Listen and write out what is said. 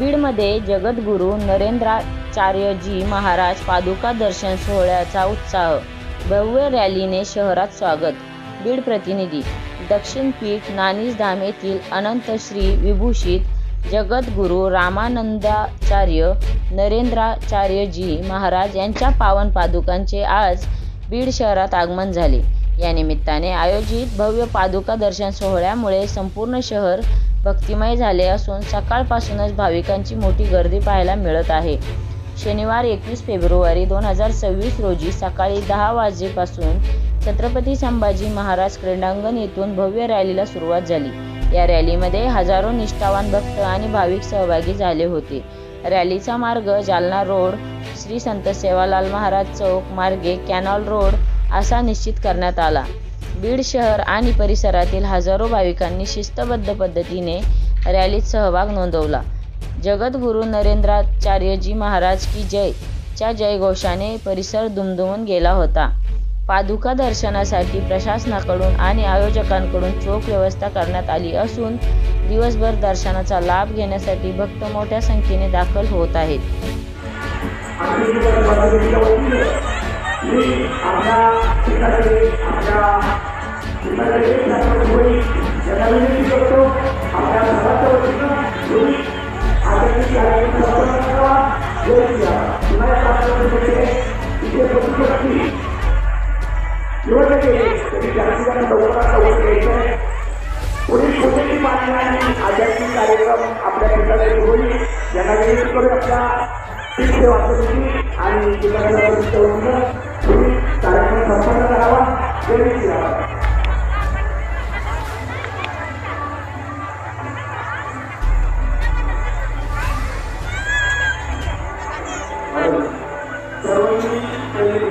बीडमध्ये जगद्गुरू नरेंद्राचार्यजी महाराज पादुका दर्शन सोहळ्याचा उत्साह. भव्य रॅलीने शहरात स्वागत. बीड प्रतिनिधी. दक्षिण पीठ नानीजधाम येथील अनंतश्री विभूषित जगद्गुरू रामानंदाचार्य नरेंद्राचार्यजी महाराज यांच्या पावन पादुकांचे आज बीड शहरात आगमन झाले. या निमित्ताने आयोजित भव्य पादुका दर्शन सोहळ्यामुळे संपूर्ण शहर भक्तिमय झाले असून सकाळपासूनच भाविकांची मोठी गर्दी पाहायला मिळत आहे. शनिवार एकवीस फेब्रुवारी दोन हजार सव्वीस रोजी सकाळी दहा वाजेपासून छत्रपती संभाजी महाराज क्रीडांगण येथून भव्य रॅलीला सुरुवात झाली. या रॅलीमध्ये हजारो निष्ठावान भक्त आणि भाविक सहभागी झाले होते. रॅलीचा मार्ग जालना रोड श्री संत सेवालाल महाराज चौक मार्गे कॅनॉल रोड असा निश्चित करण्यात आला. बीड शहर आणि परिसरातील हजारो भाविकांनी शिस्तबद्ध पद्धतीने रॅलीत सहभाग नोंदवला. जगद्गुरू नरेंद्राचार्यजी महाराज की जय च्या जयघोषाने परिसर दुमदुमून गेला होता. पादुका दर्शनासाठी प्रशासनाकडून आणि आयोजकांकडून चोख व्यवस्था करण्यात आली असून दिवसभर दर्शनाचा लाभ घेण्यासाठी भक्त मोठ्या संख्येने दाखल होत आहेत. मी आपल्या ठिकाणी आपल्या ठिकाणी होईल याचा विनंती करतो आपल्या घराच्या वतीनं कार्यक्रम तुम्हाला इथे बसू शकतील निवडले गेले तरी आहे पुढील छोटेशी मागणी आणि आध्यात्मिक कार्यक्रम आपल्या ठिकाणी होईल यांना विनंती करू आपल्या शिक्षे वाचण्याची आणि जिल्हा जय श्रीराम सर्वांनी पहिली